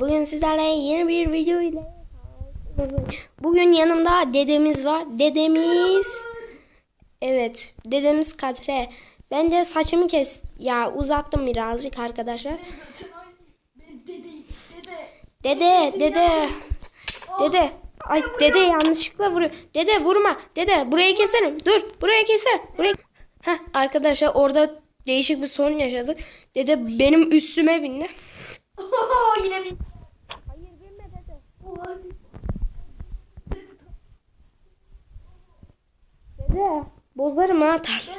Bugün sizlerle yeni bir video ile Bugün yanımda dedemiz var. Dedemiz Evet, dedemiz Katre. Ben de saçımı kes ya uzattım birazcık arkadaşlar. Dede, dede. Dede. Ay dede yanlışlıkla vuruyor. Dede vurma. Dede burayı keselim. Dur. Buraya keser. Buraya. Arkadaşlar orada değişik bir sorun yaşadık. Dede benim üstüme bindi. Oho, yine bir. Hayır binme dede. Dede bozarım ha tar.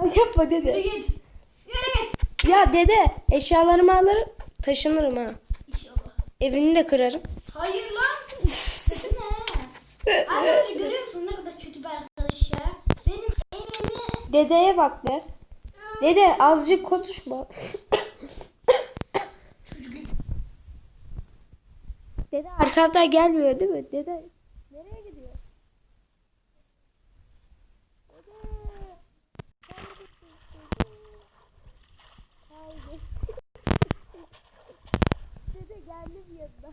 Ay yapma Yürü dede. git. Yürü git. Ya dede eşyalarımı alırım taşınırım ha. İnşallah. Evini de kırarım. Hayır lan. ne? Arkadaşı görüyor musun ne kadar kötü bir arkadaş ya? Benim evimi Dedeye bak be. Dede azıcık konuşma. Dede arkamdan gelmiyor değil mi? Dede nereye gidiyor? Dede. Kaybettim. Dede geldi bir yanına.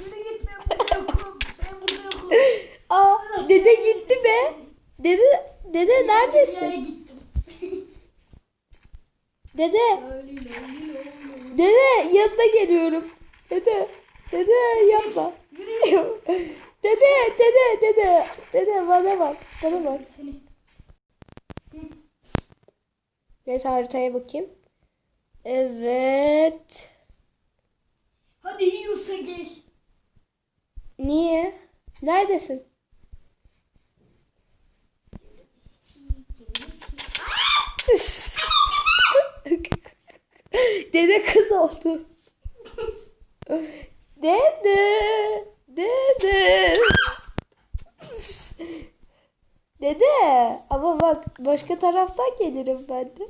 yürü git ben burada yokum. Ben burada yokum. Aa dede gitti be. Dede dede neredesin? Dede dede yanına geliyorum. Dede dede yapma. Dede dede dede dede bana bak bana bak. Neyse haritaya bakayım. Evet. Hadi yiyorsa gel. Niye? Neredesin? Dede kız oldu. Dede. Dede. Dede. Ama bak başka taraftan gelirim ben de.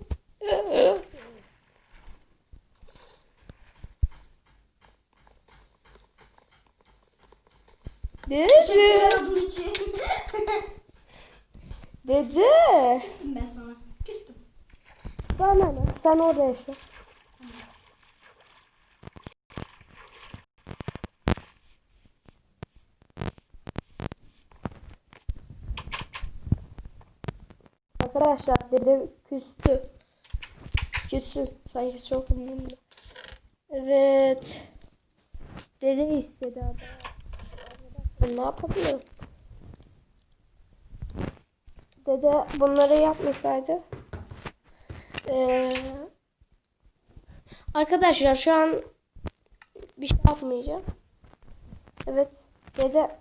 Dede. Dede. Küstüm ben sana. Küstüm. Bana ne? Sen orada yaşa. Arkadaşlar dedem küstü. Küssün. Sanki çok umurumda. Evet. Dede istedi adam. Arkadaşlar ne yapabilirim? Dede bunları yapmasaydı ee, arkadaşlar şu an bir şey yapmayacağım. Evet. Dede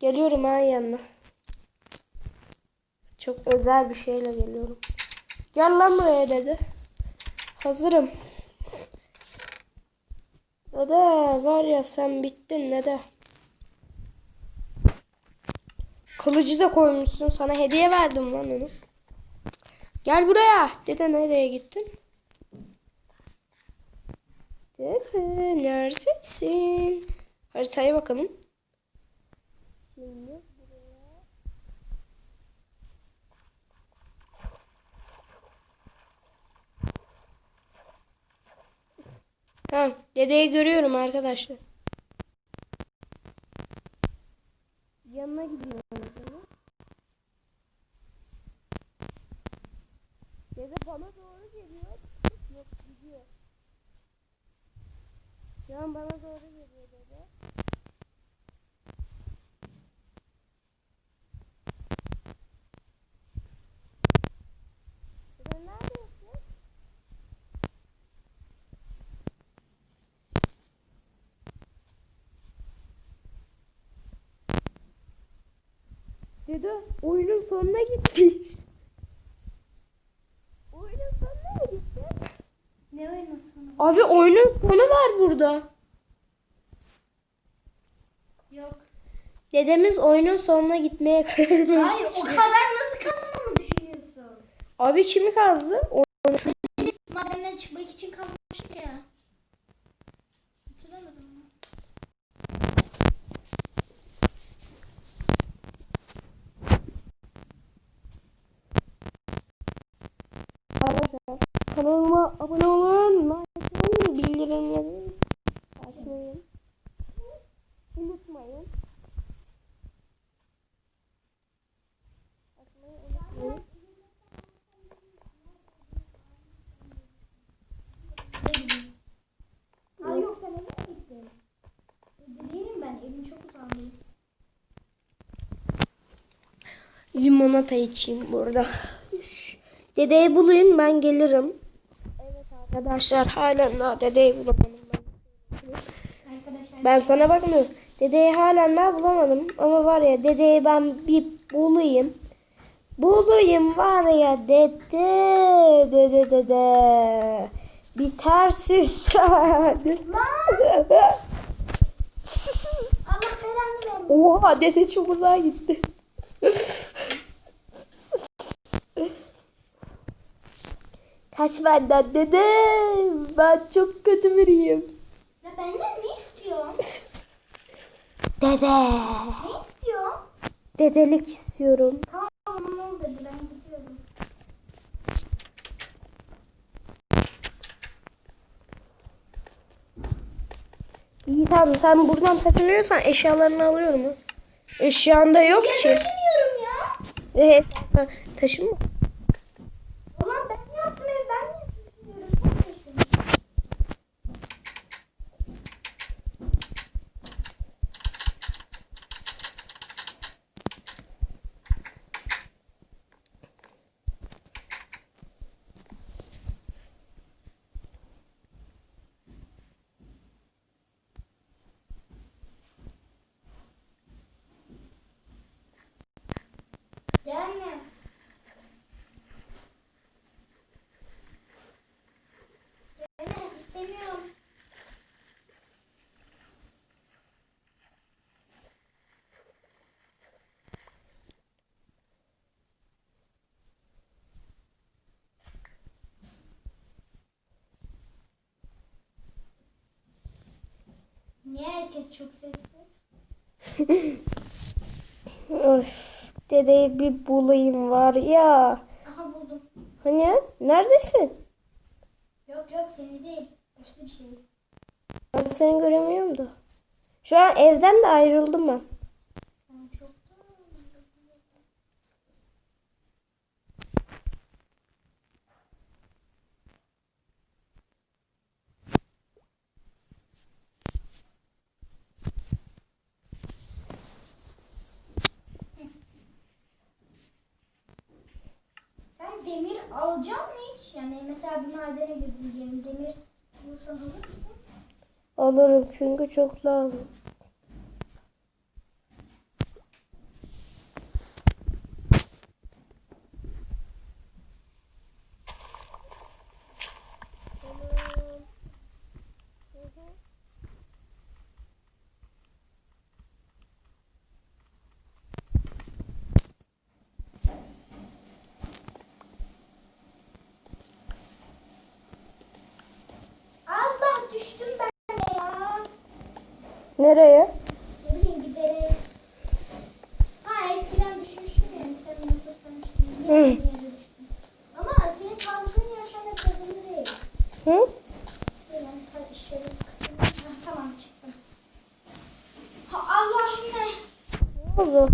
geliyorum ha yanına. Çok özel bir şeyle geliyorum. Gel lan buraya dede. Hazırım. Dede var ya sen bittin dede. Kılıcı da koymuşsun. Sana hediye verdim lan onu. Gel buraya. Dede nereye gittin? Dede neredesin? Haritaya bakalım. Şimdi Tamam. Dedeyi görüyorum arkadaşlar. Yanına gidiyorum. Dede bana doğru geliyor. Yok gidiyor. Şu an bana doğru geliyor. Dede neredesin? Dede oyunun sonuna gitti. Oyunun sonuna mı gitti? Ne oynasın? Abi oyunun sonu var burada. Yok. Dedemiz oyunun sonuna gitmeye karar verdi. Hayır o kadar nasıl kazandığımı düşünüyorsun? Abi kimi kazdı? O- Biz madenden çıkmak için kazanmıştık ya. kanala abone olun. Maalesef bildirimleri açmayın. Unutmayın. Açmayı unutmayın. Ha yok sen eve gittin. Ben evim çok uzandayım. Limonata içeyim burada. Dedeyi bulayım ben gelirim. Arkadaşlar halen daha dedeyi bulamadım ben. Sana bakmıyorum. Dedeyi halen daha bulamadım. Ama var ya dedeyi ben bir bulayım. Bulayım var ya dede dede dede. Bitersin sen. Oha dede çok uzağa gitti. Kaç benden dede. Ben çok kötü biriyim. Ya benden ne istiyorsun? Dede. Ne istiyorsun? Dedelik istiyorum. Tamam ne oldu ben gidiyorum. İyi tamam sen buradan taşınıyorsan eşyalarını alıyorum. ha. Eşyan da yok ki. Taşınıyorum ya. Ee, ta- taşınma. Ulan ben yaptım evi ben niye taşınıyorum? Sen taşın. Gelme. Gelme istemiyorum. Herkes çok sessiz? Öf, dedeyi bir bulayım var ya. Aha buldum. Hani neredesin? Yok yok seni değil. Başka bir şey. Ben seni göremiyorum da. Şu an evden de ayrıldım. Ben çok Sen demir alacak mı hiç? Yani mesela bir madene diyelim demir bulursan alır mısın? Alırım çünkü çok lazım. Allah düştüm ben de ya. Nereye? Ne bileyim. Ha eskiden düşmüştüm yani sen bunu kurtarmıştın. Hı. Ama senin kazdığın yer şu anda kazındı değil. Hı? Dur ben ta şöyle sıkayım. Ha, tamam çıktım. Ha Allah'ım ne? Ne oldu?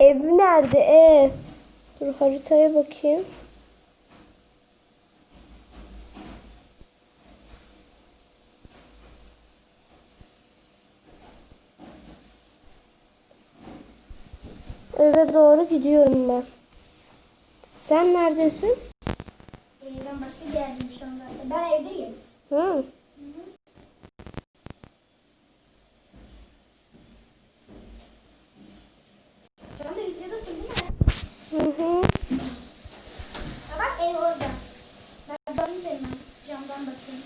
Ev nerede? Ev. Dur haritaya bakayım. Eve doğru gidiyorum ben. Sen neredesin? Ben başka bir yerdeyim şu anda. Ben evdeyim. Hı. Şu anda videodasın değil mi? Hı hı. Ha bak ev orada. Ben dönüm senin. Camdan bakıyorum.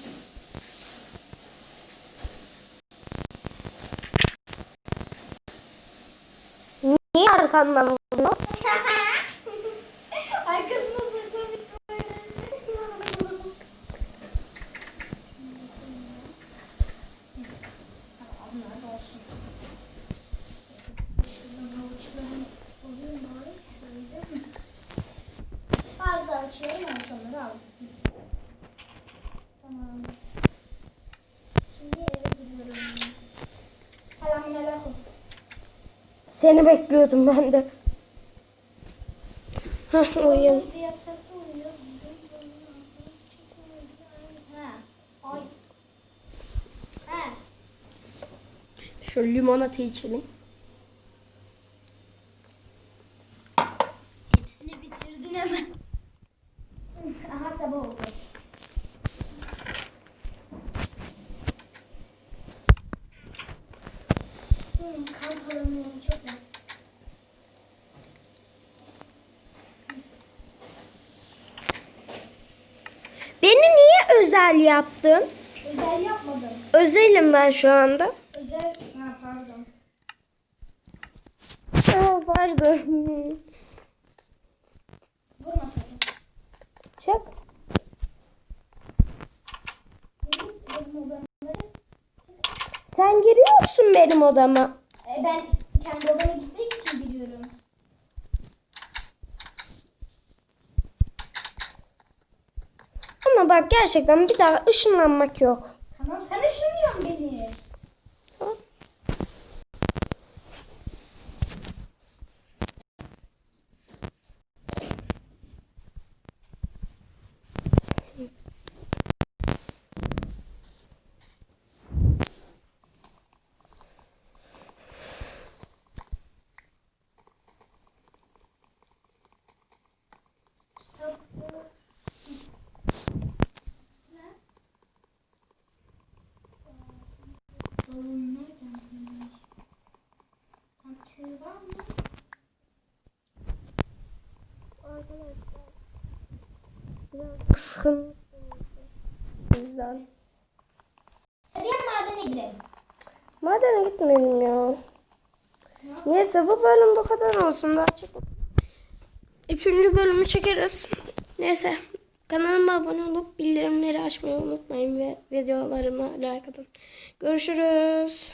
Niye arkandan Seni bekliyordum ben de. Hah uyuyalım. Şu limonata içelim. Hepsini bitirdin hemen. Aha sabah oldu. Özel yaptın? Özel yapmadım. Özelim ben şu anda. Özel... Ha pardon. Aa, pardon. Vurma sakın. Çak. Sen giriyorsun benim odama. E, ben kendi odama gitmek için Bak gerçekten bir daha ışınlanmak yok. Tamam sen ışınlıyorsun Sıkın. Güzel. Hadi ya madene girelim. Madene gitmeyelim ya. Neyse bu bölüm bu kadar olsun daha çok. Üçüncü bölümü çekeriz. Neyse kanalıma abone olup bildirimleri açmayı unutmayın ve videolarıma like atın. Görüşürüz.